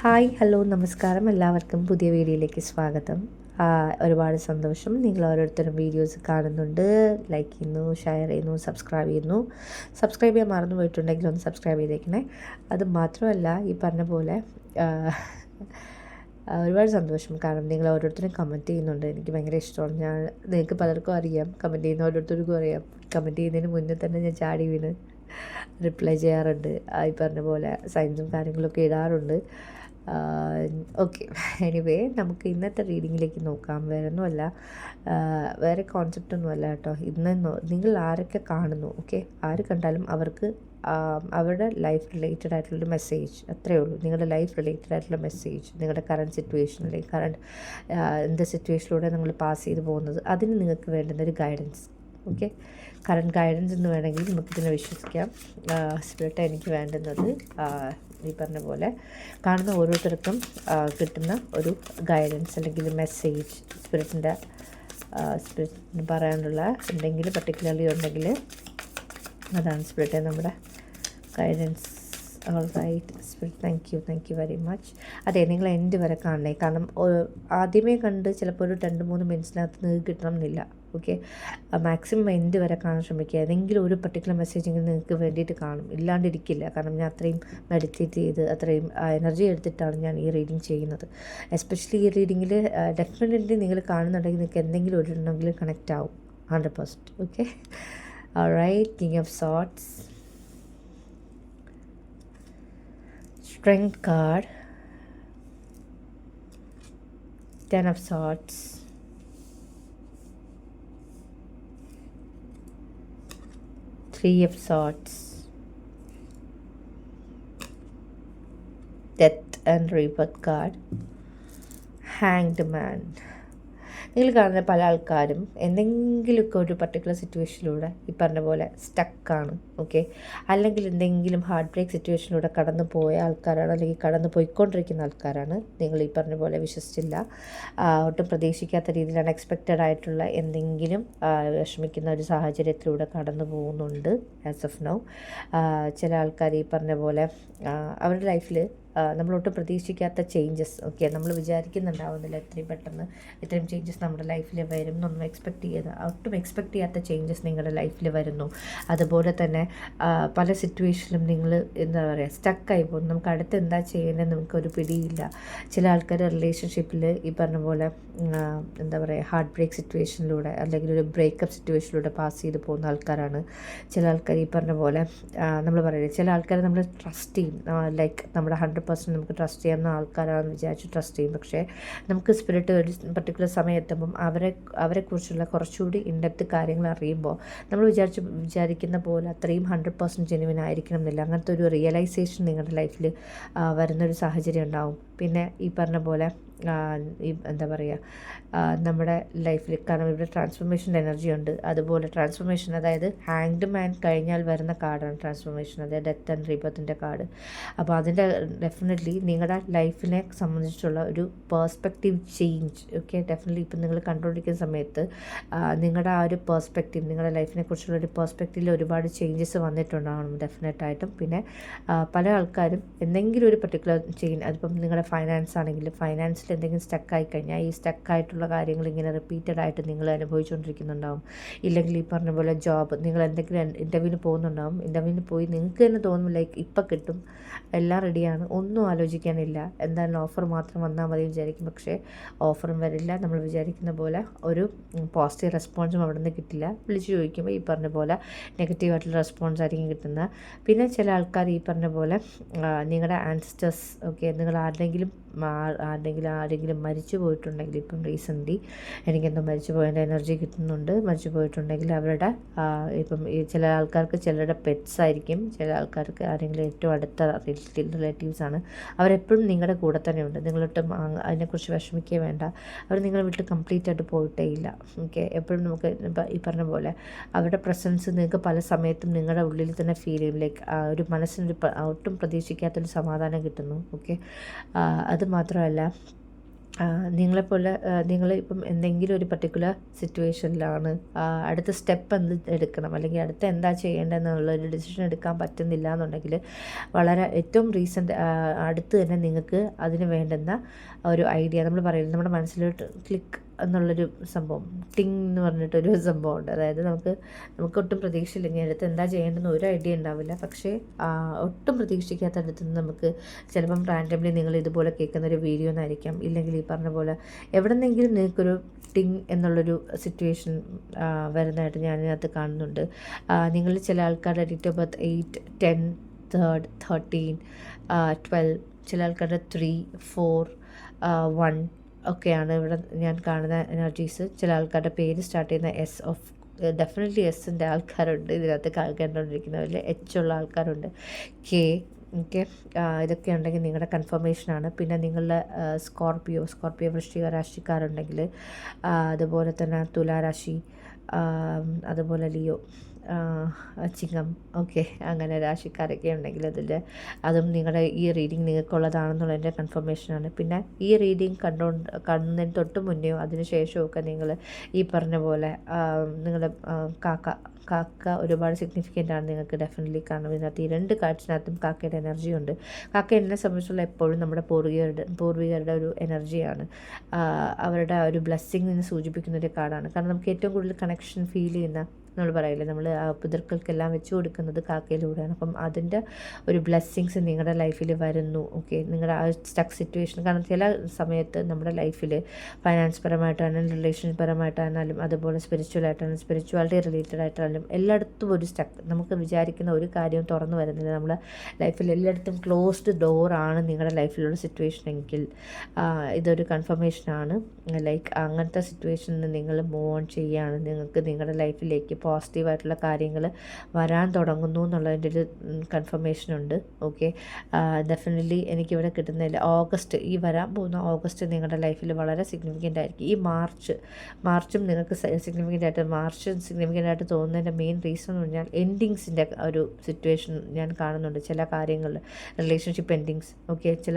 Hi hello നമസ്കാരം. എല്ലാവർക്കും പുതിയ വീഡിയോയിലേക്ക് സ്വാഗതം. ഒരുപാട് സന്തോഷം. നിങ്ങൾ ഓരോരുത്തരും വീഡിയോസ് കാണുന്നുണ്ട്. ലൈക്ക് ചെയ്യുന്നു ഷെയർ ചെയ്യുന്നു സബ്സ്ക്രൈബ് ചെയ്യുന്നു. സബ്സ്ക്രൈബ് ചെയ്യാൻ മറന്നു പോയിട്ടുണ്ടെങ്കിൽ ഒന്ന് സബ്സ്ക്രൈബ് ചെയ്തേക്കണേ. അത് മാത്രമല്ല ഈ പറഞ്ഞ പോലെ ഒരുപാട് സന്തോഷം. കാരണം നിങ്ങൾ ഓരോരുത്തരും കമന്റ് ചെയ്യുന്നുണ്ട്. എനിക്ക് ഭയങ്കര ഇഷ്ടമാണ്. ഞാൻ നിങ്ങൾക്ക് പലർക്കും അറിയാം. കമന്റ് ചെയ്യുന്ന ഓരോരുത്തർക്കും അറിയാം. കമന്റ് ചെയ്യുന്നതിന് മുന്നേ തന്നെ ഞാൻ ചാടി വീണ് റിപ്ലൈ ചെയ്യാറുണ്ട്. ഈ പറഞ്ഞ പോലെ സയൻസും കാര്യങ്ങളൊക്കെ ഇടാറുണ്ട്. ഓക്കെ. എനിവേ നമുക്ക് ഇന്നത്തെ റീഡിങ്ങിലേക്ക് നോക്കാം. വേറെ ഒന്നുമല്ല വേറെ കോൺസെപ്റ്റ് ഒന്നുമല്ല കേട്ടോ. ഇന്ന് നിങ്ങൾ ആരൊക്കെ കാണുന്നു? ഓക്കെ ആര് കണ്ടാലും അവർക്ക് അവരുടെ ലൈഫ് റിലേറ്റഡ് ആയിട്ടുള്ളൊരു മെസ്സേജ് അത്രയേ ഉള്ളൂ. നിങ്ങളുടെ ലൈഫ് റിലേറ്റഡ് ആയിട്ടുള്ള മെസ്സേജ് നിങ്ങളുടെ കറണ്ട് സിറ്റുവേഷൻ അല്ലെങ്കിൽ കറണ്ട് എന്ത് സിറ്റുവേഷനിലൂടെ നിങ്ങൾ പാസ് ചെയ്ത് പോകുന്നത്. അതിന് നിങ്ങൾക്ക് വേണ്ടുന്ന ഒരു ഗൈഡൻസ് ഓക്കെ. കറണ്ട് ഗൈഡൻസ് എന്ന് വേണമെങ്കിൽ നമുക്കിതിനെ വിശ്വസിക്കാം. സ്പിരിറ്റ് എനിക്ക് വേണ്ടുന്നത്. ഈ പറഞ്ഞ പോലെ കാണുന്ന ഓരോരുത്തർക്കും കിട്ടുന്ന ഒരു ഗൈഡൻസ് അല്ലെങ്കിൽ മെസ്സേജ് സ്പിരിറ്റിന്റെ സ്പിരിറ്റിന് പറയാനുള്ള എന്തെങ്കിലും പർട്ടിക്കുലർലി ഉണ്ടെങ്കിൽ അതാണ് സ്പിരിറ്റ്. നമ്മുടെ guidance all right spirit thank you thank you very much അതെ നിങ്ങൾ എൻഡ് വരെ കാണണേ. കാരണം ആദ്യമേ കണ്ട് ചിലപ്പോൾ ഒരു രണ്ട് മൂന്ന് മിനിറ്റ്സിനകത്ത് നിങ്ങൾക്ക് കിട്ടണം എന്നില്ല. ഓക്കെ മാക്സിമം എൻഡ് വരെ കാണാൻ ശ്രമിക്കുക. ഏതെങ്കിലും ഒരു പർട്ടിക്കുലർ മെസ്സേജെങ്കിലും നിങ്ങൾക്ക് വേണ്ടിയിട്ട് കാണും. ഇല്ലാണ്ടിരിക്കില്ല. കാരണം ഞാൻ അത്രയും മെഡിറ്റേറ്റ് ചെയ്ത് അത്രയും എനർജി എടുത്തിട്ടാണ് ഞാൻ ഈ റീഡിങ് ചെയ്യുന്നത്. എസ്പെഷ്യലി ഈ റീഡിങ്ങിൽ ഡെഫിനറ്റ്ലി നിങ്ങൾ കാണുന്നുണ്ടെങ്കിൽ നിങ്ങൾക്ക് എന്തെങ്കിലും ഒരു ഉണ്ടെങ്കിൽ കണക്റ്റ് ആവും hundred percent okay right king of swords strength card ten of swords. Three of swords. Death and rebirth card hanged man നിങ്ങൾ കാണുന്ന പല ആൾക്കാരും എന്തെങ്കിലുമൊക്കെ ഒരു പർട്ടിക്കുലർ സിറ്റുവേഷനിലൂടെ ഈ പറഞ്ഞ പോലെ സ്റ്റക്കാണ് ഓക്കെ അല്ലെങ്കിൽ എന്തെങ്കിലും ഹാർട്ട് ബ്രേക്ക് സിറ്റുവേഷനിലൂടെ കടന്നു പോയ ആൾക്കാരാണ് അല്ലെങ്കിൽ കടന്നു പോയിക്കൊണ്ടിരിക്കുന്ന ആൾക്കാരാണ് നിങ്ങൾ ഈ പറഞ്ഞ പോലെ വിശ്വസിച്ചില്ല. ഒട്ടും പ്രതീക്ഷിക്കാത്ത രീതിയിൽ അൺഎക്സ്പെക്റ്റഡ് ആയിട്ടുള്ള എന്തെങ്കിലും വിഷമിക്കുന്ന ഒരു സാഹചര്യത്തിലൂടെ കടന്നു പോകുന്നുണ്ട് ആസ് ഓഫ് നൗ ചില ആൾക്കാർ ഈ പറഞ്ഞ പോലെ അവരുടെ ലൈഫിൽ നമ്മളൊട്ടും പ്രതീക്ഷിക്കാത്ത ചേഞ്ചസ് ഓക്കെ നമ്മൾ വിചാരിക്കുന്നുണ്ടാവുന്നില്ല എത്രയും പെട്ടെന്ന് ഇത്രയും ചേഞ്ചസ് നമ്മുടെ ലൈഫിൽ വരും എന്നൊന്നും എക്സ്പെക്ട് ചെയ്ത് ഒട്ടും എക്സ്പെക്ട് ചെയ്യാത്ത ചേഞ്ചസ് നിങ്ങളുടെ ലൈഫിൽ വരുന്നു. അതുപോലെ തന്നെ പല സിറ്റുവേഷനിലും നിങ്ങൾ എന്താ പറയുക സ്റ്റക്കായി പോകും നമുക്ക് അടുത്ത് എന്താ ചെയ്യുന്നത് നമുക്കൊരു പിടിയില്ല. ചില ആൾക്കാർ റിലേഷൻഷിപ്പിൽ ഈ പറഞ്ഞ പോലെ എന്താ പറയുക ഹാർട്ട് ബ്രേക്ക് സിറ്റുവേഷനിലൂടെ അല്ലെങ്കിൽ ഒരു ബ്രേക്കപ്പ് സിറ്റുവേഷനിലൂടെ പാസ് ചെയ്ത് പോകുന്ന ആൾക്കാരാണ്. ചില ആൾക്കാർ ഈ പറഞ്ഞ പോലെ നമ്മൾ പറയുന്നത് ചില ആൾക്കാർ നമ്മൾ ട്രസ്റ്റ് ചെയ്യും. ലൈക്ക് നമ്മുടെ ഹൺഡ്രഡ് പെർസെന്റ് നമുക്ക് ട്രസ്റ്റ് ചെയ്യാവുന്ന ആൾക്കാരാണെന്ന് വിചാരിച്ച് ട്രസ്റ്റ് ചെയ്യും. പക്ഷേ നമുക്ക് സ്പിരിറ്റ് ഒരു പർട്ടിക്കുലർ സമയം എത്തുമ്പം അവരെ അവരെക്കുറിച്ചുള്ള കുറച്ചുകൂടി ഇൻഡെപ്ത് കാര്യങ്ങൾ അറിയുമ്പോൾ നമ്മൾ വിചാരിച്ച് വിചാരിക്കുന്ന പോലെ അത്രയും ഹൺഡ്രഡ് പെർസെന്റ് ജെനുവിൻ ആയിരിക്കണം എന്നില്ല. അങ്ങനത്തെ ഒരു റിയലൈസേഷൻ നിങ്ങളുടെ ലൈഫിൽ വരുന്നൊരു സാഹചര്യം ഉണ്ടാവും. പിന്നെ ഈ പറഞ്ഞ പോലെ ഈ എന്താ പറയുക നമ്മുടെ ലൈഫിൽ കാരണം ഇവിടെ ട്രാൻസ്ഫോർമേഷന്റെ എനർജി ഉണ്ട്. അതുപോലെ ട്രാൻസ്ഫോർമേഷൻ അതായത് ഹാങ്ഡ് മാൻ കഴിഞ്ഞാൽ വരുന്ന കാർഡാണ് ട്രാൻസ്ഫോർമേഷൻ അതായത് ഡെത്ത് ആൻഡ് റീബത്തിന്റെ കാർഡ്. അപ്പോൾ അതിന്റെ ഡെഫിനറ്റ്ലി നിങ്ങളുടെ ലൈഫിനെ സംബന്ധിച്ചുള്ള ഒരു പേഴ്സ്പെക്റ്റീവ് ചേഞ്ച് ഓക്കെ ഡെഫിനറ്റ്ലി ഇപ്പം നിങ്ങൾ കണ്ടുകൊണ്ടിരിക്കുന്ന സമയത്ത് നിങ്ങളുടെ ആ ഒരു പേഴ്സ്പെക്റ്റീവ് നിങ്ങളുടെ ലൈഫിനെ കുറിച്ചുള്ള ഒരു പേഴ്സ്പെക്റ്റീവിൽ ഒരുപാട് ചേഞ്ചസ് വന്നിട്ടുണ്ടാവണം ഡെഫിനറ്റായിട്ടും പിന്നെ പല ആൾക്കാരും എന്തെങ്കിലും ഒരു പർട്ടിക്കുലർ ചെയ്യും അതിപ്പം നിങ്ങളുടെ ഫൈനാൻസ് ആണെങ്കിലും ഫൈനാൻസിൽ എന്തെങ്കിലും സ്റ്റക്കായി കഴിഞ്ഞാൽ ഈ സ്റ്റക്കായിട്ടുള്ള കാര്യങ്ങൾ ഇങ്ങനെ റിപ്പീറ്റഡ് ആയിട്ട് നിങ്ങൾ അനുഭവിച്ചുകൊണ്ടിരിക്കുന്നുണ്ടാവും ഇല്ലെങ്കിൽ ഈ പറഞ്ഞ പോലെ ജോബ് നിങ്ങൾ എന്തെങ്കിലും ഇന്റർവ്യൂവിന് പോകുന്നുണ്ടാവും. ഇന്റർവ്യൂവിന് പോയി നിങ്ങൾക്ക് തന്നെ തോന്നും ലൈക്ക് ഇപ്പം കിട്ടും എല്ലാം റെഡിയാണ് ഒന്നും ആലോചിക്കാനില്ല. എന്തായാലും ഓഫർ മാത്രം വന്നാൽ മതി വിചാരിക്കും. പക്ഷേ ഓഫറും വരില്ല. നമ്മൾ വിചാരിക്കുന്ന പോലെ ഒരു പോസിറ്റീവ് റെസ്പോൺസും അവിടെ നിന്ന് കിട്ടില്ല. വിളിച്ച് ചോദിക്കുമ്പോൾ ഈ പറഞ്ഞ പോലെ നെഗറ്റീവായിട്ടുള്ള റെസ്പോൺസ് ആയിരിക്കും കിട്ടുന്നത്. പിന്നെ ചില ആൾക്കാർ ഈ പറഞ്ഞ പോലെ നിങ്ങളുടെ ആൻസിസ്റ്റേഴ്സ് ഓക്കെ നിങ്ങൾ ആരുടെങ്കിലും ആരുടെങ്കിലും ആരെങ്കിലും മരിച്ചു പോയിട്ടുണ്ടെങ്കിൽ ഇപ്പം റീസെന്റ്ലി എനിക്കെന്തോ മരിച്ചു പോയതിന്റെ എനർജി കിട്ടുന്നുണ്ട്. മരിച്ചു പോയിട്ടുണ്ടെങ്കിൽ അവരുടെ ഇപ്പം ചില ആൾക്കാർക്ക് ചിലരുടെ പെറ്റ്സ് ആയിരിക്കും. ചില ആൾക്കാർക്ക് ആരെങ്കിലും ഏറ്റവും അടുത്ത റിലേറ്റീവ്സ് ആണ്. അവരെപ്പോഴും നിങ്ങളുടെ കൂടെ തന്നെയുണ്ട് നിങ്ങളൊട്ടും ആ- അതിനെക്കുറിച്ച് വിഷമിക്കുക വേണ്ട. അവർ നിങ്ങളെ വിട്ട് കംപ്ലീറ്റ് ആയിട്ട് പോയിട്ടേ ഇല്ല. ഓക്കെ എപ്പോഴും നമുക്ക് ഈ പറഞ്ഞ പോലെ അവരുടെ പ്രസൻസ് നിങ്ങൾക്ക് പല സമയത്തും നിങ്ങളുടെ ഉള്ളിൽ തന്നെ ഫീൽ ചെയ്യും. ലൈക്ക് ഒരു മനസ്സിനൊരു ഒട്ടും പ്രതീക്ഷിക്കാത്തൊരു സമാധാനം കിട്ടുന്നു. ഓക്കെ അത് മാത്രമല്ല നിങ്ങളെപ്പോലെ നിങ്ങൾ ഇപ്പം എന്തെങ്കിലും ഒരു പർട്ടിക്കുലർ സിറ്റുവേഷനിലാണ് അടുത്ത സ്റ്റെപ്പ് എന്ത് എടുക്കണം? അല്ലെങ്കിൽ അടുത്ത എന്താ ചെയ്യേണ്ടതെന്നുള്ള ഒരു ഡിസിഷൻ എടുക്കാൻ പറ്റുന്നില്ല എന്നുണ്ടെങ്കിൽ വളരെ ഏറ്റവും റീസെന്റ് അടുത്ത് തന്നെ നിങ്ങൾക്ക് അതിന് വേണ്ടുന്ന ഒരു ഐഡിയ നമ്മൾ പറയുന്നത് നമ്മുടെ മനസ്സിലോട്ട് ക്ലിക്ക് എന്നുള്ളൊരു സംഭവം. ടിങ് എന്ന് പറഞ്ഞിട്ടൊരു സംഭവമുണ്ട്. അതായത് നമുക്ക് നമുക്ക് ഒട്ടും പ്രതീക്ഷയില്ലെങ്കിൽ അടുത്ത് എന്താ ചെയ്യേണ്ടെന്ന് ഒരു ഐഡിയ ഉണ്ടാവില്ല. പക്ഷേ ഒട്ടും പ്രതീക്ഷിക്കാത്ത അടുത്ത് നിന്ന് നമുക്ക് ചിലപ്പം റാൻഡംലി നിങ്ങൾ ഇതുപോലെ കേൾക്കുന്ന ഒരു വീഡിയോ എന്നായിരിക്കാം ഇല്ലെങ്കിൽ ഈ പറഞ്ഞ പോലെ എവിടെ നിന്നെങ്കിലും നിങ്ങൾക്കൊരു ടിങ് എന്നുള്ളൊരു സിറ്റുവേഷൻ വരുന്നതായിട്ട് ഞാൻ ഇതിനകത്ത് കാണുന്നുണ്ട് നിങ്ങൾ ചില ആൾക്കാരുടെ date of birth eight ten third thirteen twelve ചില ആൾക്കാരുടെ ത്രീ ഫോർ വൺ ഒക്കെയാണ് ഇവിടെ ഞാൻ കാണുന്ന എനർജീസ് ചില ആൾക്കാരുടെ പേര് സ്റ്റാർട്ട് ചെയ്യുന്ന എസ് ഓഫ് ഡെഫിനറ്റ്ലി എസിന്റെ ആൾക്കാരുണ്ട്. ഇതിനകത്ത് കണ്ടുകൊണ്ടിരിക്കുന്നവരിൽ എച്ച് ഉള്ള ആൾക്കാരുണ്ട്. കെ ഓക്കെ ഇതൊക്കെ ഉണ്ടെങ്കിൽ നിങ്ങളുടെ കൺഫർമേഷനാണ് പിന്നെ നിങ്ങളുടെ സ്കോർപ്പിയോ സ്കോർപ്പിയോ വൃശ്ചിക രാശിക്കാരുണ്ടെങ്കിൽ അതുപോലെ തന്നെ തുലാരാശി അതുപോലെ ലിയോ ചിങ്ങം. ഓക്കെ അങ്ങനെ രാശിക്കാരൊക്കെ ഉണ്ടെങ്കിൽ അതിൽ അതും നിങ്ങളുടെ ഈ റീഡിങ് നിങ്ങൾക്കുള്ളതാണെന്നുള്ളതിന്റെ കൺഫർമേഷനാണ് പിന്നെ ഈ റീഡിങ് കണ്ടുകൊണ്ട് കണ്ടതിന് തൊട്ട് മുന്നെയോ അതിന് ശേഷമൊക്കെ നിങ്ങൾ ഈ പറഞ്ഞ പോലെ നിങ്ങളുടെ കാക്ക കാക്ക ഒരുപാട് സിഗ്നിഫിക്കന്റ് ആണ് നിങ്ങൾക്ക് ഡെഫിനറ്റ്ലി കാരണം ഇതിനകത്ത് ഈ രണ്ട് കാർഡ്സിനകത്തും കാക്കയുടെ എനർജി ഉണ്ട്. കാക്ക എന്നെ സംബന്ധിച്ചുള്ള എപ്പോഴും നമ്മുടെ പൂർവികരുടെ പൂർവികരുടെ ഒരു എനർജിയാണ് അവരുടെ ഒരു ബ്ലെസ്സിങ്ങിനെ സൂചിപ്പിക്കുന്ന ഒരു കാർഡാണ്. കാരണം നമുക്ക് ഏറ്റവും കൂടുതൽ കണക്ഷൻ ഫീൽ ചെയ്യുന്ന നമ്മൾ പറയില്ലേ നമ്മൾ പിതൃക്കൾക്കെല്ലാം വെച്ച് കൊടുക്കുന്നത് കാക്കയിലൂടെയാണ്. അപ്പം അതിന്റെ ഒരു ബ്ലെസ്സിങ്സ് നിങ്ങളുടെ ലൈഫിൽ വരുന്നു ഓക്കെ നിങ്ങളുടെ ആ സ്റ്റക്ക് സിറ്റുവേഷൻ കാരണം ചില സമയത്ത് നമ്മുടെ ലൈഫിൽ ഫൈനാൻസ് പരമായിട്ടാണെങ്കിലും റിലേഷൻ പരമായിട്ടാണെങ്കിലും അതുപോലെ സ്പിരിച്വൽ ആയിട്ടാണെങ്കിലും സ്പിരിച്വാലിറ്റി റിലേറ്റഡ് ആയിട്ടാണെങ്കിലും എല്ലായിടത്തും ഒരു സ്റ്റക്ക് നമുക്ക് വിചാരിക്കുന്ന ഒരു കാര്യവും തുറന്നു വരുന്നില്ല. നമ്മുടെ ലൈഫിൽ എല്ലായിടത്തും ക്ലോസ്ഡ് ഡോറാണ് നിങ്ങളുടെ ലൈഫിലുള്ള സിറ്റുവേഷൻ എങ്കിൽ ഇതൊരു കൺഫർമേഷനാണ് ലൈക്ക് അങ്ങനത്തെ സിറ്റുവേഷനിൽ നിങ്ങൾ മൂവ് ഓൺ ചെയ്യുകയാണ്. നിങ്ങൾക്ക് നിങ്ങളുടെ ലൈഫിലേക്ക് പോസിറ്റീവായിട്ടുള്ള കാര്യങ്ങൾ വരാൻ തുടങ്ങുന്നു എന്നുള്ളതിന്റെ ഒരു കൺഫർമേഷൻ ഉണ്ട്. ഓക്കെ ഡെഫിനറ്റ്ലി എനിക്കിവിടെ കിട്ടുന്നില്ല ഓഗസ്റ്റ് ഈ വരാൻ പോകുന്ന ഓഗസ്റ്റ് നിങ്ങളുടെ ലൈഫിൽ വളരെ സിഗ്നിഫിക്കന്റ് ആയിരിക്കും. ഈ മാർച്ച് മാർച്ചും നിങ്ങൾക്ക് സിഗ്നിഫിക്കന്റ് ആയിട്ട് മാർച്ച് സിഗ്നിഫിക്കന്റ് ആയിട്ട് തോന്നുന്നതിന്റെ മെയിൻ റീസൺ എന്ന് പറഞ്ഞാൽ എൻഡിങ്സിന്റെ ഒരു സിറ്റുവേഷൻ ഞാൻ കാണുന്നുണ്ട്. ചില കാര്യങ്ങൾ റിലേഷൻഷിപ്പ് എൻഡിങ്സ് ഓക്കെ ചില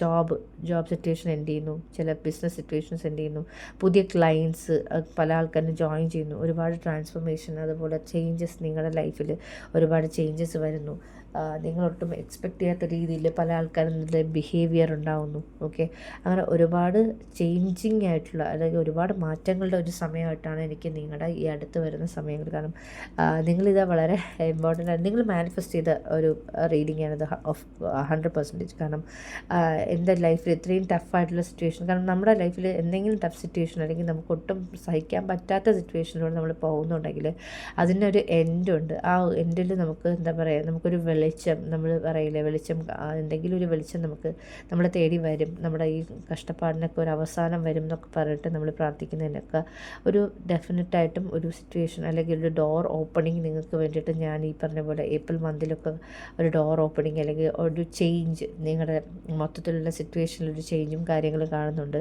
ജോബ് ജോബ് സിറ്റുവേഷൻ എൻഡ് ചെയ്യുന്നു. ചില ബിസിനസ് സിറ്റുവേഷൻസ് എൻഡ് ചെയ്യുന്നു. പുതിയ ക്ലയൻസ് പല ആൾക്കാരും ജോയിൻ ചെയ്യുന്നു. ഒരുപാട് ട്രാൻസ്ഫോർമേഷൻ ട്രാൻസ്ഫോർമേഷൻ അതുപോലെ ചേഞ്ചസ് നിങ്ങളുടെ ലൈഫിൽ ഒരുപാട് ചേഞ്ചസ് വരുന്നു. നിങ്ങളൊട്ടും എക്സ്പെക്റ്റ് ചെയ്യാത്ത രീതിയിൽ പല ആൾക്കാരുടെ ബിഹേവിയർ ഉണ്ടാവുന്നു ഓക്കെ അങ്ങനെ ഒരുപാട് ചേഞ്ചിങ് ആയിട്ടുള്ള അല്ലെങ്കിൽ ഒരുപാട് മാറ്റങ്ങളുടെ ഒരു സമയമായിട്ടാണ് എനിക്ക് നിങ്ങളുടെ ഈ അടുത്ത് വരുന്ന സമയങ്ങൾ. കാരണം നിങ്ങളിത് വളരെ ഇമ്പോർട്ടന്റ് ആണ് നിങ്ങൾ മാനിഫെസ്റ്റ് ചെയ്ത ഒരു റീഡിംഗ് ആണ് ഇത് ഓഫ് ഹൺഡ്രഡ് പെർസെന്റേജ് കാരണം എന്റെ ലൈഫിൽ ഇത്രയും ടഫായിട്ടുള്ള സിറ്റുവേഷൻ കാരണം നമ്മുടെ ലൈഫിൽ എന്തെങ്കിലും ടഫ് സിറ്റുവേഷൻ അല്ലെങ്കിൽ നമുക്ക് ഒട്ടും സഹിക്കാൻ പറ്റാത്ത സിറ്റുവേഷനിലൂടെ നമ്മൾ പോകുന്നുണ്ടെങ്കിൽ അതിനൊരു എൻഡുണ്ട് ആ എൻഡിൽ നമുക്ക് എന്താ പറയുക നമുക്കൊരു വെളി വെളിച്ചം നമ്മൾ പറയില്ലേ വെളിച്ചം എന്തെങ്കിലും ഒരു വെളിച്ചം നമുക്ക് നമ്മളെ തേടി വരും. നമ്മുടെ ഈ കഷ്ടപ്പാടിനൊക്കെ ഒരു അവസാനം വരും എന്നൊക്കെ പറഞ്ഞിട്ട് നമ്മൾ പ്രാർത്ഥിക്കുന്നതിനൊക്കെ ഒരു ഡെഫിനറ്റായിട്ടും ഒരു സിറ്റുവേഷൻ അല്ലെങ്കിൽ ഒരു ഡോർ ഓപ്പണിങ് നിങ്ങൾക്ക് വേണ്ടിയിട്ട് ഞാൻ ഈ പറഞ്ഞ പോലെ ഏപ്രിൽ മന്തിലൊക്കെ ഒരു ഡോർ ഓപ്പണിങ് അല്ലെങ്കിൽ ഒരു ചേഞ്ച് നിങ്ങളുടെ മൊത്തത്തിലുള്ള സിറ്റുവേഷനിൽ ഒരു ചേഞ്ചും കാര്യങ്ങളും കാണുന്നുണ്ട്.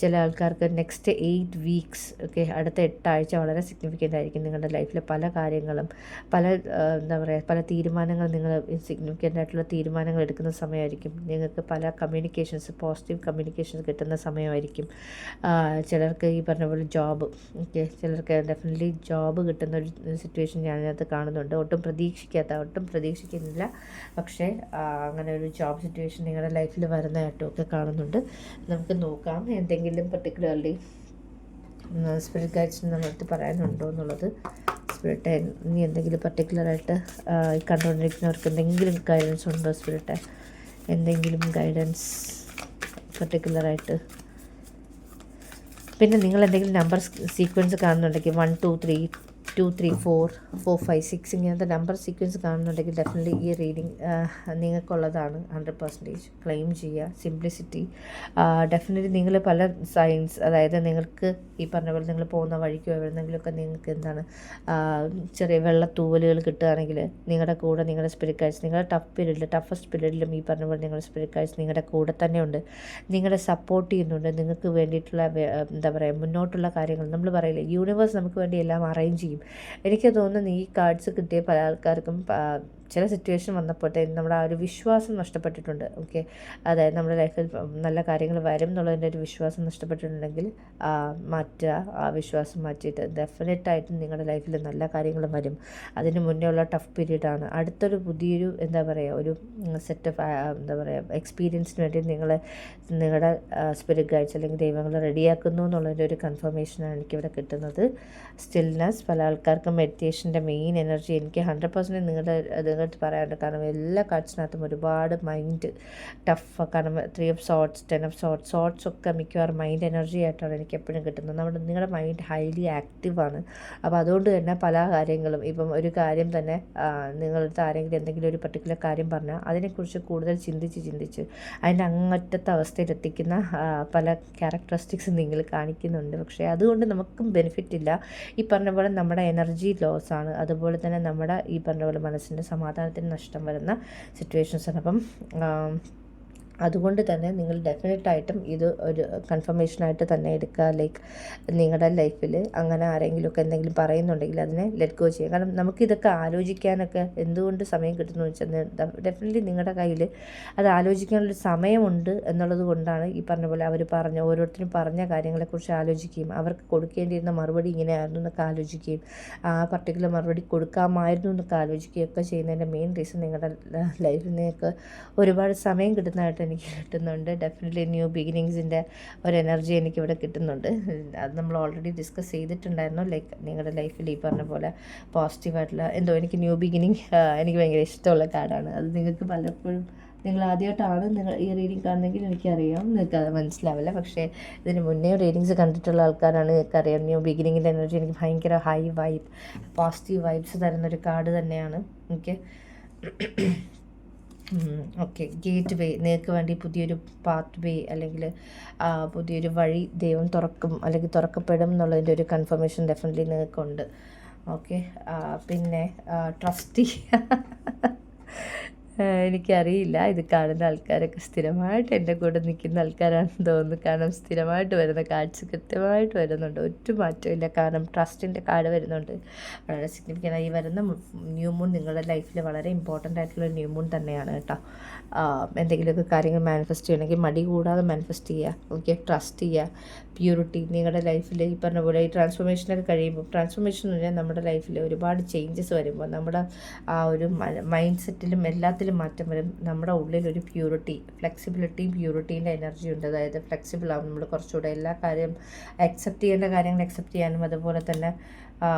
ചില ആൾക്കാർക്ക് നെക്സ്റ്റ് എയ്റ്റ് വീക്സ് ഒക്കെ അടുത്ത എട്ടാഴ്ച വളരെ സിഗ്നിഫിക്കന്റ് ആയിരിക്കും നിങ്ങളുടെ ലൈഫിലെ പല കാര്യങ്ങളും പല എന്താ പറയുക പല തീരുമാനങ്ങൾ നിങ്ങൾ സിഗ്നിഫിക്കന്റ് ആയിട്ടുള്ള തീരുമാനങ്ങൾ എടുക്കുന്ന സമയമായിരിക്കും. നിങ്ങൾക്ക് പല കമ്മ്യൂണിക്കേഷൻസ് പോസിറ്റീവ് കമ്മ്യൂണിക്കേഷൻസ് കിട്ടുന്ന സമയമായിരിക്കും. ചിലർക്ക് ഈ പറഞ്ഞ പോലെ ജോബ് ഓക്കെ ചിലർക്ക് ഡെഫിനറ്റ്ലി ജോബ് കിട്ടുന്ന ഒരു സിറ്റുവേഷൻ ഞാനതിനകത്ത് കാണുന്നുണ്ട്. ഒട്ടും പ്രതീക്ഷിക്കാത്ത ഒട്ടും പ്രതീക്ഷിക്കുന്നില്ല. പക്ഷേ അങ്ങനെ ഒരു ജോബ് സിറ്റുവേഷൻ നിങ്ങളുടെ ലൈഫിൽ വരുന്നതായിട്ടും ഒക്കെ കാണുന്നുണ്ട്. നമുക്ക് നോക്കാം എന്തെങ്കിലും പെർട്ടിക്കുലർലി സ്പിരിറ്റ് ഗൈഡ്സിന് നമ്മളടുത്ത് പറയാനുണ്ടോ എന്നുള്ളത്. സ്പിരിറ്റ് ഇനി എന്തെങ്കിലും പർട്ടിക്കുലറായിട്ട് കണ്ടുകൊണ്ടിരിക്കുന്നവർക്ക് എന്തെങ്കിലും ഗൈഡൻസ് ഉണ്ടോ സ്പിരിറ്റ് എന്തെങ്കിലും ഗൈഡൻസ് പർട്ടിക്കുലറായിട്ട് പിന്നെ നിങ്ങൾ എന്തെങ്കിലും നമ്പർ സീക്വൻസ് കാണുന്നുണ്ടെങ്കിൽ one two three two three four four five six ഇങ്ങനത്തെ നമ്പർ സീക്വൻസ് കാണുന്നുണ്ടെങ്കിൽ ഡെഫിനറ്റ്ലി ഈ റീഡിങ് നിങ്ങൾക്കുള്ളതാണ് ഹൺഡ്രഡ് പെർസെന്റേജ് ക്ലെയിം ചെയ്യുക. സിംപ്ലിസിറ്റി ഡെഫിനറ്റ്ലി നിങ്ങൾ പല സയൻസ് അതായത് നിങ്ങൾക്ക് ഈ പറഞ്ഞ പോലെ നിങ്ങൾ പോകുന്ന വഴിക്കോ എവിടെന്നെങ്കിലുമൊക്കെ നിങ്ങൾക്ക് എന്താണ് ചെറിയ വെള്ള തൂവലുകൾ കിട്ടുകയാണെങ്കിൽ നിങ്ങളുടെ കൂടെ നിങ്ങളുടെ സ്പിരിറ്റ് ഗൈഡ്സ് നിങ്ങളുടെ ടഫ് പീരീഡിൽ ടഫസ്റ്റ് പീരീഡിലും ഈ പറഞ്ഞ പോലെ നിങ്ങളുടെ സ്പിരിറ്റ് ഗൈഡ്സ് നിങ്ങളുടെ കൂടെ തന്നെയുണ്ട് നിങ്ങളെ സപ്പോർട്ട് ചെയ്യുന്നുണ്ട്. നിങ്ങൾക്ക് വേണ്ടിയിട്ടുള്ള എന്താ പറയുക മുന്നോട്ടുള്ള കാര്യങ്ങൾ നമ്മൾ പറയില്ലേ യൂണിവേഴ്സ് നമുക്ക് വേണ്ടി എല്ലാം അറേഞ്ച് ചെയ്യും. എനിക്ക് തോന്നുന്നു ഈ കാർഡ്സ് കിട്ടിയ പല ആൾക്കാർക്കും ചില സിറ്റുവേഷൻ വന്നപ്പോഴത്തേക്കും നമ്മുടെ ആ ഒരു വിശ്വാസം നഷ്ടപ്പെട്ടിട്ടുണ്ട് ഓക്കെ അതായത് നമ്മുടെ ലൈഫിൽ നല്ല കാര്യങ്ങൾ വരും എന്നുള്ളതിന്റെ ഒരു വിശ്വാസം നഷ്ടപ്പെട്ടിട്ടുണ്ടെങ്കിൽ മാറ്റുക ആ വിശ്വാസം മാറ്റിയിട്ട് ഡെഫിനറ്റായിട്ടും നിങ്ങളുടെ ലൈഫിൽ നല്ല കാര്യങ്ങൾ വരും. അതിന് മുന്നേ ഉള്ള ടഫ് പീരീഡാണ് അടുത്തൊരു പുതിയൊരു എന്താ പറയുക ഒരു സെറ്റ് ഓഫ് എന്താ പറയുക എക്സ്പീരിയൻസിന് വേണ്ടി നിങ്ങളെ നിങ്ങളുടെ സ്പിരിറ്റ് ഗൈഡ്സ് അല്ലെങ്കിൽ ദൈവങ്ങൾ റെഡിയാക്കുന്നു എന്നുള്ളതിന്റെ ഒരു കൺഫർമേഷനാണ് എനിക്കിവിടെ കിട്ടുന്നത്. സ്റ്റിൽനെസ് പല ആൾക്കാർക്കും മെഡിറ്റേഷന്റെ മെയിൻ എനർജി എനിക്ക് ഹൺഡ്രഡ് പെർസെന്റ് നിങ്ങളുടെ നിങ്ങൾക്ക് പറയാനുണ്ട്. കാരണം എല്ലാ കാർഡ്സിനകത്തും ഒരുപാട് മൈൻഡ് ടഫ് കാരണം three of swords ten of swords swords ഒക്കെ മിക്കവാറും മൈൻഡ് എനർജി ആയിട്ടാണ് എനിക്ക് എപ്പോഴും കിട്ടുന്നത്. നമ്മുടെ നിങ്ങളുടെ മൈൻഡ് ഹൈലി ആക്റ്റീവാണ് അപ്പോൾ അതുകൊണ്ട് തന്നെ പല കാര്യങ്ങളും ഇപ്പം ഒരു കാര്യം തന്നെ നിങ്ങളുടെ ആരെങ്കിലും എന്തെങ്കിലും ഒരു പർട്ടിക്കുലർ കാര്യം പറഞ്ഞാൽ അതിനെക്കുറിച്ച് കൂടുതൽ ചിന്തിച്ച് ചിന്തിച്ച് അതിന്റെ അങ്ങറ്റത്തെ അവസ്ഥയിലെത്തിക്കുന്ന പല ക്യാരക്ടറിസ്റ്റിക്സ് നിങ്ങൾ കാണിക്കുന്നുണ്ട്. പക്ഷേ അതുകൊണ്ട് നമുക്കും ബെനിഫിറ്റ് ഇല്ല. ഈ പറഞ്ഞ പോലെ നമ്മുടെ എനർജി ലോസ് ആണ്. അതുപോലെ തന്നെ നമ്മുടെ ഈ പറഞ്ഞ പോലെ മനസ്സിന്റെ സമാധാനത്തിന് നഷ്ടം വരുന്ന സിറ്റുവേഷൻസാണ് അപ്പം അതുകൊണ്ട് തന്നെ നിങ്ങൾ ഡെഫിനറ്റായിട്ടും ഇത് ഒരു കൺഫർമേഷനായിട്ട് തന്നെ എടുക്കുക. ലൈക്ക് നിങ്ങളുടെ ലൈഫിൽ അങ്ങനെ ആരെങ്കിലുമൊക്കെ എന്തെങ്കിലും പറയുന്നുണ്ടെങ്കിൽ അതിനെ ലെറ്റ് ഗോ ചെയ്യുക. കാരണം നമുക്കിതൊക്കെ ആലോചിക്കാനൊക്കെ എന്തുകൊണ്ട് സമയം കിട്ടുന്നു വെച്ചാൽ ഡെഫിനറ്റ്ലി നിങ്ങളുടെ കയ്യിൽ അത് ആലോചിക്കാനുള്ളൊരു സമയമുണ്ട് എന്നുള്ളത് കൊണ്ടാണ് ഈ പറഞ്ഞ പോലെ അവർ പറഞ്ഞ ഓരോരുത്തരും പറഞ്ഞ കാര്യങ്ങളെക്കുറിച്ച് ആലോചിക്കുകയും അവർക്ക് കൊടുക്കേണ്ടിയിരുന്ന മറുപടി ഇങ്ങനെയായിരുന്നു എന്നൊക്കെ ആലോചിക്കുകയും ആ പർട്ടിക്കുലർ മറുപടി കൊടുക്കാമായിരുന്നു എന്നൊക്കെ ആലോചിക്കുകയൊക്കെ ചെയ്യുന്നതിന്റെ മെയിൻ റീസൺ നിങ്ങളുടെ ലൈഫിൽ നിങ്ങൾക്ക് ഒരുപാട് സമയം കിട്ടുന്നതായിട്ട് എനിക്ക് കിട്ടുന്നുണ്ട്. ഡെഫിനറ്റ്ലി ന്യൂ ബിഗിനിങ്സിന്റെ ഒരു എനർജി എനിക്കിവിടെ കിട്ടുന്നുണ്ട്. അത് നമ്മൾ ഓൾറെഡി ഡിസ്കസ് ചെയ്തിട്ടുണ്ടായിരുന്നു. ലൈക്ക് നിങ്ങളുടെ ലൈഫിൽ ഈ പറഞ്ഞ പോലെ പോസിറ്റീവായിട്ടുള്ള എന്തോ എനിക്ക് ന്യൂ ബിഗിനിങ് എനിക്ക് ഭയങ്കര ഇഷ്ടമുള്ള കാർഡാണ്. അത് നിങ്ങൾക്ക് പലപ്പോഴും നിങ്ങൾ ആദ്യമായിട്ടാണ് നിങ്ങൾ ഈ റീഡിങ് കാണുന്നെങ്കിൽ എനിക്കറിയാം. നിങ്ങൾക്ക് അത് മനസ്സിലാവില്ല. പക്ഷേ ഇതിന് മുന്നേ റീഡിങ്സ് കണ്ടിട്ടുള്ള ആൾക്കാരാണ് നിങ്ങൾക്കറിയാം. ന്യൂ ബിഗിനിങ്ങിന്റെ എനർജി എനിക്ക് ഭയങ്കര ഹൈ വൈബ് പോസിറ്റീവ് വൈബ്സ് തരുന്നൊരു കാർഡ് തന്നെയാണ്. ഓക്കെ ഓക്കെ ഗേറ്റ് വേ നിങ്ങൾക്ക് വേണ്ടി പുതിയൊരു പാത്ത് വേ അല്ലെങ്കിൽ പുതിയൊരു വഴി ദൈവം തുറക്കും അല്ലെങ്കിൽ തുറക്കപ്പെടും എന്നുള്ളതിന്റെ ഒരു കൺഫർമേഷൻ ഡെഫിനറ്റ്ലി നിങ്ങൾക്കുണ്ട് ഓക്കെ പിന്നെ ട്രസ്റ്റ് എനിക്കറിയില്ല. ഇത് കാണുന്ന ആൾക്കാരൊക്കെ സ്ഥിരമായിട്ട് എന്റെ കൂടെ നിൽക്കുന്ന ആൾക്കാരാണെന്ന് തോന്നുന്നു. കാരണം സ്ഥിരമായിട്ട് വരുന്ന കാർഡ്സ് കൃത്യമായിട്ട് വരുന്നുണ്ട്. ഒറ്റ മാറ്റമില്ല. കാരണം ട്രസ്റ്റിന്റെ കാർഡ് വരുന്നുണ്ട്. വളരെ സിഗ്നിഫിക്കന്റ് ഈ വരുന്ന ന്യൂ മൂൺ നിങ്ങളുടെ ലൈഫിൽ വളരെ ഇമ്പോർട്ടന്റ് ആയിട്ടുള്ള ന്യൂ മൂൺ തന്നെയാണ് കേട്ടോ. എന്തെങ്കിലുമൊക്കെ കാര്യങ്ങൾ മാനിഫെസ്റ്റ് ചെയ്യണമെങ്കിൽ മടി കൂടാതെ മാനിഫെസ്റ്റ് ചെയ്യുക. ഓക്കെ ട്രസ്റ്റ് ചെയ്യുക. പ്യൂരിറ്റി നിങ്ങളുടെ ലൈഫിൽ ഈ പറഞ്ഞ പോലെ ഈ ട്രാൻസ്ഫോർമേഷനൊക്കെ കഴിയുമ്പോൾ ട്രാൻസ്ഫോർമേഷൻ എന്ന് പറഞ്ഞാൽ നമ്മുടെ ലൈഫിൽ ഒരുപാട് ചേഞ്ചസ് വരുമ്പോൾ നമ്മുടെ ആ ഒരു മൈൻഡ് സെറ്റിലും എല്ലാത്തിലും മാറ്റം വരും. നമ്മുടെ ഉള്ളിൽ ഒരു പ്യൂരിറ്റി ഫ്ലെക്സിബിലിറ്റിയും പ്യൂരിറ്റീന്റെ എനർജി ഉണ്ട്. അതായത് ഫ്ലെക്സിബിൾ ആവും. നമ്മൾ കുറച്ചുകൂടെ എല്ലാ കാര്യം അക്സെപ്റ്റ് ചെയ്യേണ്ട കാര്യങ്ങൾ അക്സെപ്റ്റ് ചെയ്യാനും അതുപോലെ തന്നെ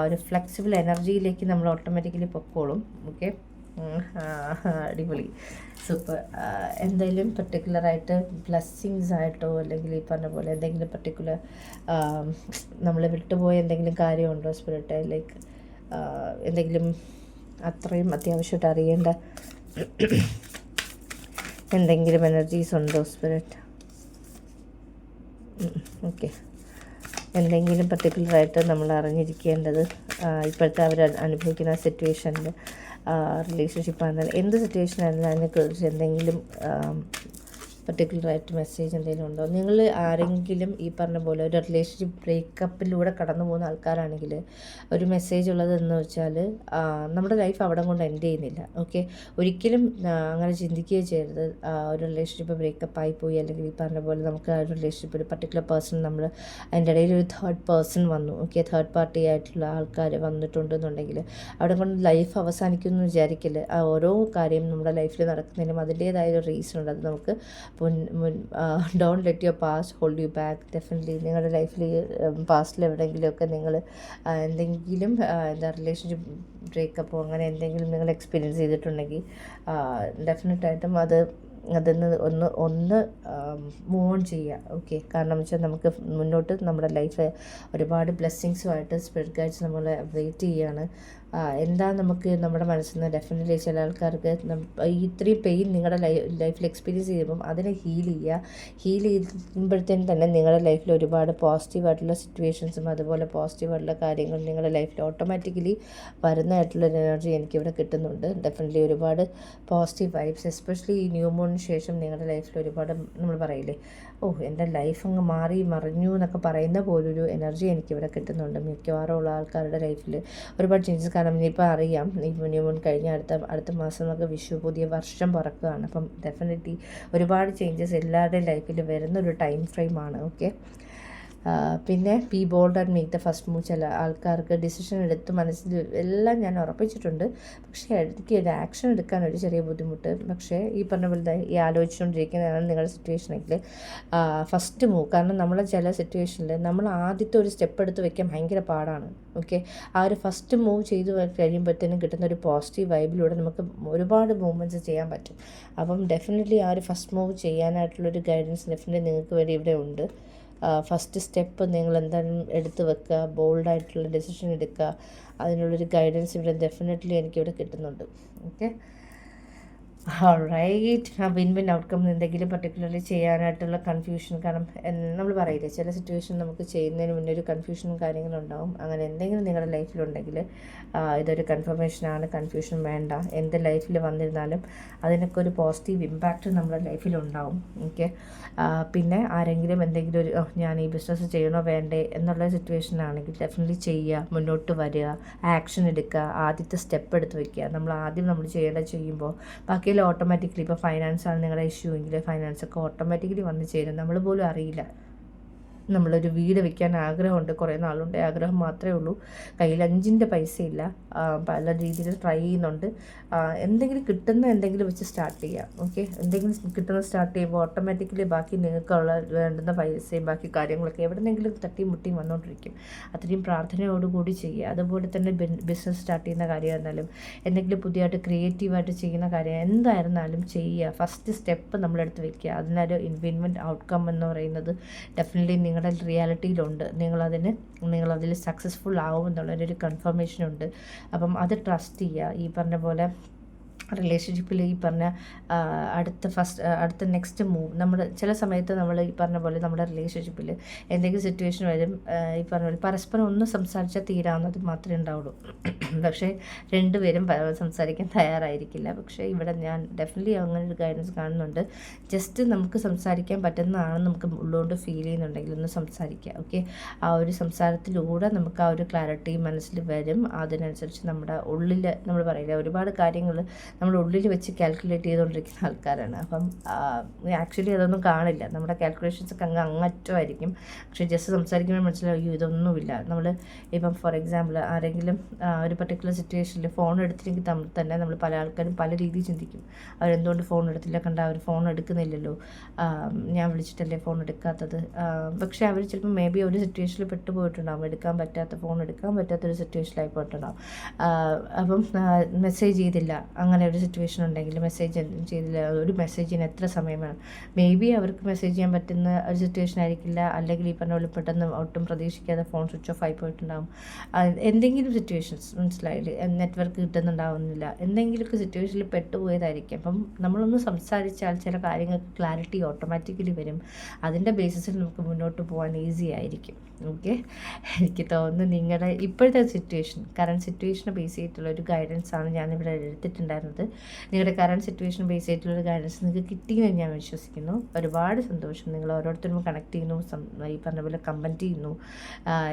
ഒരു ഫ്ലെക്സിബിൾ എനർജിയിലേക്ക് നമ്മൾ ഓട്ടോമാറ്റിക്കലി പൊക്കോളും. ഓക്കെ അടിപൊളി. സൂപ്പർ എന്തെങ്കിലും പെർട്ടിക്കുലറായിട്ട് ബ്ലെസ്സിങ്സ് ആയിട്ടോ അല്ലെങ്കിൽ ഈ പറഞ്ഞ പോലെ എന്തെങ്കിലും പെർട്ടിക്കുലർ നമ്മൾ വിട്ടുപോയ എന്തെങ്കിലും കാര്യമുണ്ടോ സ്പിരിറ്റ് ലൈക്ക് എന്തെങ്കിലും അത്രയും അത്യാവശ്യമായിട്ട് അറിയേണ്ട എന്തെങ്കിലും എനർജീസ് ഉണ്ടോ സ്പിരിറ്റ് ഓക്കെ എന്തെങ്കിലും പർട്ടിക്കുലറായിട്ട് നമ്മൾ അറിഞ്ഞിരിക്കേണ്ടത് ഇപ്പോഴത്തെ അവർ അനുഭവിക്കുന്ന സിറ്റുവേഷനിൽ റിലേഷൻഷിപ്പ് ആയിരുന്നാലും എന്ത് സിറ്റുവേഷൻ ആയിരുന്നാലും അതിനെക്കുറിച്ച് എന്തെങ്കിലും പർട്ടിക്കുലറായിട്ട് മെസ്സേജ് എന്തെങ്കിലും ഉണ്ടോ? നിങ്ങൾ ആരെങ്കിലും ഈ പറഞ്ഞ പോലെ ഒരു റിലേഷൻഷിപ്പ് ബ്രേക്കപ്പിലൂടെ കടന്നു പോകുന്ന ആൾക്കാരാണെങ്കിൽ ഒരു മെസ്സേജ് ഉള്ളത് എന്ന് വെച്ചാൽ നമ്മുടെ ലൈഫ് അവിടെ കൊണ്ട് എൻഡ് ചെയ്യുന്നില്ല. ഓക്കെ ഒരിക്കലും അങ്ങനെ ചിന്തിക്കുകയോ ചെയ്യരുത്. ഒരു റിലേഷൻഷിപ്പ് ബ്രേക്കപ്പ് ആയി പോയി അല്ലെങ്കിൽ ഈ പറഞ്ഞ പോലെ നമുക്ക് ആ ഒരു റിലേഷൻഷിപ്പ് ഒരു പർട്ടിക്കുലർ പേഴ്സൺ നമ്മൾ അതിന്റെ ഇടയിൽ ഒരു തേർഡ് പേഴ്സൺ വന്നു. ഓക്കെ തേർഡ് പാർട്ടി ആയിട്ടുള്ള ആൾക്കാർ വന്നിട്ടുണ്ട് എന്നുണ്ടെങ്കിൽ അവിടെ കൊണ്ട് ലൈഫ് അവസാനിക്കുമെന്ന് വിചാരിക്കില്ല? ആ ഓരോ കാര്യം നമ്മുടെ ലൈഫിൽ നടക്കുന്നതിനും അതിന്റേതായ ഒരു റീസൺ ഉണ്ട്. അത് നമുക്ക് don't let your past hold you back. Definitely നിങ്ങളുടെ ലൈഫിൽ പാസ്റ്റിൽ എവിടെയെങ്കിലുമൊക്കെ നിങ്ങൾ എന്തെങ്കിലും എന്താ റിലേഷൻഷിപ്പ് ബ്രേക്കപ്പോ അങ്ങനെ എന്തെങ്കിലും നിങ്ങൾ എക്സ്പീരിയൻസ് ചെയ്തിട്ടുണ്ടെങ്കിൽ ഡെഫിനറ്റായിട്ടും അത് അതിന്ന് ഒന്ന് ഒന്ന് മൂവ് ഓൺ ചെയ്യുക ഓക്കെ കാരണം വെച്ചാൽ നമുക്ക് മുന്നോട്ട് നമ്മുടെ ലൈഫ് ഒരുപാട് ബ്ലെസ്സിങ്സുമായിട്ട് സ്പിരിറ്റ് ഗൈഡ്സ് നമ്മളെ വെയിറ്റ് ചെയ്യുകയാണ് എന്താ നമുക്ക് നമ്മുടെ മനസ്സിൽ നിന്ന് ഡെഫിനറ്റ്ലി ചില ആൾക്കാർക്ക് ഇത്രയും പെയിൻ നിങ്ങളുടെ ലൈഫിൽ എക്സ്പീരിയൻസ് ചെയ്യുമ്പം അതിനെ ഹീൽ ചെയ്യുക ഹീൽ ചെയ്യുമ്പോഴത്തേനും തന്നെ നിങ്ങളുടെ ലൈഫിൽ ഒരുപാട് പോസിറ്റീവായിട്ടുള്ള സിറ്റുവേഷൻസും അതുപോലെ പോസിറ്റീവായിട്ടുള്ള കാര്യങ്ങൾ നിങ്ങളുടെ ലൈഫിൽ ഓട്ടോമാറ്റിക്കലി വരുന്നതായിട്ടുള്ള എനർജി എനിക്കിവിടെ കിട്ടുന്നുണ്ട്. ഡെഫിനറ്റ്ലി ഒരുപാട് പോസിറ്റീവ് വൈബ്സ് എസ്പെഷ്യലി ഈ ന്യൂ മൂണിന് ശേഷം നിങ്ങളുടെ ലൈഫിൽ ഒരുപാട് നമ്മൾ പറയില്ലേ ഓ എന്റെ ലൈഫ് അങ്ങ് മാറി മറിഞ്ഞു എന്നൊക്കെ പറയുന്ന പോലൊരു എനർജി എനിക്ക് ഇവിടെ കിട്ടുന്നുണ്ട്. മിക്കവാറും ഉള്ള ആൾക്കാരുടെ ലൈഫിൽ ഒരുപാട് ചേഞ്ചസ് കാരണം ഇനിയിപ്പോൾ അറിയാം ഈ മുൻ കഴിഞ്ഞ അടുത്ത അടുത്ത മാസം നമുക്ക് വിഷു പുതിയ വർഷം പിറക്കുകയാണ്. അപ്പം ഡെഫിനറ്റ്ലി ഒരുപാട് ചേഞ്ചസ് എല്ലാവരുടെയും ലൈഫിൽ വരുന്ന ഒരു ടൈം ഫ്രെയിമാണ് ഓക്കെ പിന്നെ be bold and make the first move ചില ആൾക്കാർക്ക് ഡിസിഷൻ എടുത്ത് മനസ്സിൽ എല്ലാം ഞാൻ ഉറപ്പിച്ചിട്ടുണ്ട്. പക്ഷേ എനിക്ക് ഒരു ആക്ഷൻ എടുക്കാൻ ഒരു ചെറിയ ബുദ്ധിമുട്ട്. പക്ഷേ ഈ പറഞ്ഞ പോലെ ഈ ആലോചിച്ചുകൊണ്ടിരിക്കുന്നതാണ് നിങ്ങളുടെ സിറ്റുവേഷനെങ്കിൽ ഫസ്റ്റ് മൂവ് കാരണം നമ്മളെ ചില സിറ്റുവേഷനിൽ നമ്മൾ ആദ്യത്തെ ഒരു സ്റ്റെപ്പ് എടുത്ത് വെക്കാൻ ഭയങ്കര പാടാണ്. ഓക്കെ ആ ഒരു ഫസ്റ്റ് മൂവ് ചെയ്ത് കഴിയുമ്പോഴത്തേനും കിട്ടുന്ന ഒരു പോസിറ്റീവ് വൈബിലൂടെ നമുക്ക് ഒരുപാട് മൂവ്മെന്റ്സ് ചെയ്യാൻ പറ്റും. അപ്പം ഡെഫിനറ്റ്ലി ആ ഒരു ഫസ്റ്റ് മൂവ് ചെയ്യാനായിട്ടുള്ളൊരു ഗൈഡൻസ് ഡെഫിനറ്റ്ലി നിങ്ങൾക്ക് വേണ്ടി ഇവിടെ ഉണ്ട്. ഫസ്റ്റ് സ്റ്റെപ്പ് നിങ്ങൾ എന്തായാലും എടുത്തു വെക്കുക? ബോൾഡായിട്ടുള്ള ഡെസിഷൻ എടുക്കുക. അതിനുള്ളൊരു ഗൈഡൻസ് ഇവിടെ ഡെഫിനറ്റ്ലി എനിക്കിവിടെ കിട്ടുന്നുണ്ട്. ഓക്കെ റൈറ്റ് ആ വിൻ വിൻ ഔട്ട്കം എന്തെങ്കിലും പർട്ടിക്കുലർലി ചെയ്യാനായിട്ടുള്ള കൺഫ്യൂഷൻ കാരണം നമ്മൾ പറയില്ലേ ചില സിറ്റുവേഷൻ നമുക്ക് ചെയ്യുന്നതിന് മുന്നേ ഒരു കൺഫ്യൂഷനും കാര്യങ്ങളും ഉണ്ടാവും. അങ്ങനെ എന്തെങ്കിലും നിങ്ങളുടെ ലൈഫിലുണ്ടെങ്കിൽ ഇതൊരു കൺഫർമേഷനാണ് കൺഫ്യൂഷൻ വേണ്ട. എന്ത് ലൈഫിൽ വന്നിരുന്നാലും അതിനൊക്കെ ഒരു പോസിറ്റീവ് ഇമ്പാക്റ്റ് നമ്മുടെ ലൈഫിലുണ്ടാവും ഓക്കെ പിന്നെ ആരെങ്കിലും എന്തെങ്കിലും ഒരു ഞാൻ ഈ ബിസിനസ് ചെയ്യണോ വേണ്ടേ എന്നുള്ള സിറ്റുവേഷനാണെങ്കിൽ ഡെഫിനറ്റ്ലി ചെയ്യുക മുന്നോട്ട് വരിക ആക്ഷൻ എടുക്കുക ആദ്യത്തെ സ്റ്റെപ്പ് എടുത്ത് വയ്ക്കുക നമ്മൾ ആദ്യം നമ്മൾ ചെയ്യേണ്ടത് ചെയ്യുമ്പോൾ ബാക്കി ബാക്കിയെല്ലാം ഓട്ടോമാറ്റിക്കലി ഇപ്പോൾ ഫൈനാൻസ് ആണ് നിങ്ങളുടെ ഇഷ്യൂ എങ്കിൽ ഫൈനാൻസ് ഒക്കെ ഓട്ടോമാറ്റിക്കലി വന്ന് ചേരും. നമ്മൾ പോലും അറിയില്ല. നമ്മളൊരു വീട് വെക്കാൻ ആഗ്രഹമുണ്ട്. കുറേ നാളുണ്ട് ആഗ്രഹം മാത്രമേ ഉള്ളൂ. കയ്യിൽ അഞ്ചിന്റെ പൈസ ഇല്ല പല രീതിയിൽ ട്രൈ ചെയ്യുന്നുണ്ട്. എന്തെങ്കിലും കിട്ടുന്ന എന്തെങ്കിലും വെച്ച് സ്റ്റാർട്ട് ചെയ്യാം. ഓക്കെ എന്തെങ്കിലും കിട്ടുന്ന സ്റ്റാർട്ട് ചെയ്യുമ്പോൾ ഓട്ടോമാറ്റിക്കലി ബാക്കി നിങ്ങൾക്കുള്ള വേണ്ടുന്ന പൈസയും ബാക്കി കാര്യങ്ങളൊക്കെ എവിടെന്നെങ്കിലും തട്ടിയും മുട്ടിയും വന്നുകൊണ്ടിരിക്കും അത്രയും പ്രാർത്ഥനയോടുകൂടി ചെയ്യുക. അതുപോലെ തന്നെ ബിസിനസ് സ്റ്റാർട്ട് ചെയ്യുന്ന കാര്യമായിരുന്നാലും എന്തെങ്കിലും പുതിയതായിട്ട് ക്രിയേറ്റീവായിട്ട് ചെയ്യുന്ന കാര്യം എന്തായിരുന്നാലും ചെയ്യുക. ഫസ്റ്റ് സ്റ്റെപ്പ് നമ്മളെടുത്ത് വയ്ക്കുക അതിനൊരു ഇൻവെൻമെന്റ് ഔട്ട്കം എന്ന് പറയുന്നത് ഡെഫിനറ്റ്ലി നിങ്ങളുടെ റിയാലിറ്റിയിലുണ്ട്. നിങ്ങളതിന് നിങ്ങളതിൽ സക്സസ്ഫുൾ ആവുമെന്നുള്ളൊരു കൺഫർമേഷൻ ഉണ്ട്. അപ്പം അത് ട്രസ്റ്റ് ചെയ്യുക. ഈ പറഞ്ഞ പോലെ റിലേഷൻഷിപ്പിൽ ഈ പറഞ്ഞ അടുത്ത ഫസ്റ്റ് അടുത്ത നെക്സ്റ്റ് മൂവ് നമ്മൾ ചില സമയത്ത് നമ്മൾ ഈ പറഞ്ഞ പോലെ നമ്മുടെ റിലേഷൻഷിപ്പിൽ എന്തെങ്കിലും സിറ്റുവേഷൻ വരും ഈ പറഞ്ഞ പോലെ പരസ്പരം ഒന്ന് സംസാരിച്ചാൽ തീരാവുന്നത് മാത്രമേ ഉണ്ടാവുള്ളൂ. പക്ഷേ രണ്ടുപേരും സംസാരിക്കാൻ തയ്യാറായിരിക്കില്ല. പക്ഷേ ഇവിടെ ഞാൻ ഡെഫിനറ്റ്ലി അങ്ങനെ ഒരു ഗൈഡൻസ് കാണുന്നുണ്ട്. ജസ്റ്റ് നമുക്ക് സംസാരിക്കാൻ പറ്റുന്നതാണെന്ന് നമുക്ക് ഉള്ളുകൊണ്ട് ഫീൽ ചെയ്യുന്നുണ്ടെങ്കിൽ ഒന്ന് സംസാരിക്കുക ഓക്കെ ആ ഒരു സംസാരത്തിലൂടെ നമുക്ക് ആ ഒരു ക്ലാരിറ്റി മനസ്സിൽ വരും. അതിനനുസരിച്ച് നമ്മുടെ ഉള്ളിൽ നമ്മൾ പറയില്ല ഒരുപാട് കാര്യങ്ങൾ നമ്മൾ ഉള്ളിൽ വെച്ച് കാൽക്കുലേറ്റ് ചെയ്തുകൊണ്ടിരിക്കുന്ന ആൾക്കാരാണ്. അപ്പം ആക്ച്വലി അതൊന്നും കാണില്ല. നമ്മുടെ കാൽക്കുലേഷൻസ് ഒക്കെ അങ്ങ് അങ്ങറ്റമായിരിക്കും. പക്ഷേ ജസ്റ്റ് സംസാരിക്കുമ്പോൾ മനസ്സിലാവും ഇതൊന്നുമില്ല. നമ്മൾ ഇപ്പം ഫോർ എക്സാമ്പിൾ ആരെങ്കിലും ഒരു പർട്ടിക്കുലർ സിറ്റുവേഷനിൽ ഫോൺ എടുത്തില്ലെങ്കിൽ തമ്മിൽ തന്നെ നമ്മൾ പല ആൾക്കാരും പല രീതിയിൽ ചിന്തിക്കും. അവരെന്തുകൊണ്ട് ഫോൺ എടുത്തില്ല? കണ്ട അവർ ഫോൺ എടുക്കുന്നില്ലല്ലോ. ഞാൻ വിളിച്ചിട്ടല്ലേ ഫോൺ എടുക്കാത്തത്? പക്ഷേ അവർ ചിലപ്പോൾ മേ ബി ഒരു സിറ്റുവേഷനിൽ പെട്ടുപോയിട്ടുണ്ടാകും എടുക്കാൻ പറ്റാത്ത ഫോൺ എടുക്കാൻ പറ്റാത്തൊരു സിറ്റുവേഷനിലായി പോയിട്ടുണ്ടാകും അപ്പം മെസ്സേജ് ചെയ്തില്ല. അങ്ങനെ ഒരു സിറ്റുവേഷൻ ഉണ്ടെങ്കിൽ മെസ്സേജ് ചെയ്തില്ല? ഒരു മെസ്സേജിന് എത്ര സമയം വേണം? മേ ബി അവർക്ക് മെസ്സേജ് ചെയ്യാൻ പറ്റുന്ന ഒരു സിറ്റുവേഷൻ ആയിരിക്കില്ല. അല്ലെങ്കിൽ ഈ പറഞ്ഞ പോലെ പെട്ടെന്ന് ഒട്ടും പ്രതീക്ഷിക്കാതെ ഫോൺ സ്വിച്ച് ഓഫ് ആയി പോയിട്ടുണ്ടാകും എന്തെങ്കിലും സിറ്റുവേഷൻസ് മനസ്സിലായില്ല നെറ്റ്വർക്ക് കിട്ടുന്നുണ്ടാവുന്നില്ല. എന്തെങ്കിലുമൊക്കെ സിറ്റുവേഷനിൽ പെട്ടുപോയതായിരിക്കും. അപ്പം നമ്മളൊന്ന് സംസാരിച്ചാൽ ചില കാര്യങ്ങൾക്ക് ക്ലാരിറ്റി ഓട്ടോമാറ്റിക്കലി വരും. അതിന്റെ ബേസിസിൽ നമുക്ക് മുന്നോട്ട് പോകാൻ ഈസി ആയിരിക്കും. ഓക്കെ എനിക്ക് തോന്നുന്നു നിങ്ങളുടെ ഇപ്പോഴത്തെ സിറ്റുവേഷൻ കറണ്ട് സിറ്റുവേഷനെ ബേസ് ചെയ്തിട്ടുള്ള ഒരു ഗൈഡൻസ് ആണ് ഞാനിവിടെ എടുത്തിട്ടുണ്ടായിരുന്നത്. നിങ്ങളുടെ കറണ്ട് സിറ്റുവേഷൻ ബേസ് ചെയ്തിട്ടുള്ള ഗൈഡൻസ് നിങ്ങൾക്ക് കിട്ടിയെന്ന് ഞാൻ വിശ്വസിക്കുന്നു. ഒരുപാട് സന്തോഷം. നിങ്ങൾ ഓരോരുത്തരും കണക്ട് ചെയ്യുന്നു. ഈ പറഞ്ഞ പോലെ കമന്റ് ചെയ്യുന്നു.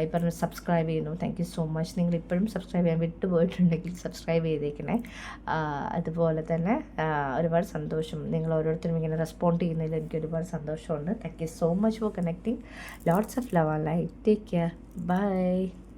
ഈ പറഞ്ഞ സബ്സ്ക്രൈബ് ചെയ്യുന്നു. താങ്ക് യു സോ മച്ച് നിങ്ങൾ ഇപ്പോഴും സബ്സ്ക്രൈബ് ചെയ്യാൻ വിട്ടുപോയിട്ടുണ്ടെങ്കിൽ സബ്സ്ക്രൈബ് ചെയ്തേക്കണേ. അതുപോലെ തന്നെ ഒരുപാട് സന്തോഷം. നിങ്ങൾ ഓരോരുത്തരും ഇങ്ങനെ റെസ്പോണ്ട് ചെയ്യുന്നതിൽ എനിക്ക് ഒരുപാട് സന്തോഷമുണ്ട്. Thank you so much for connecting lots of love and life take care Bye.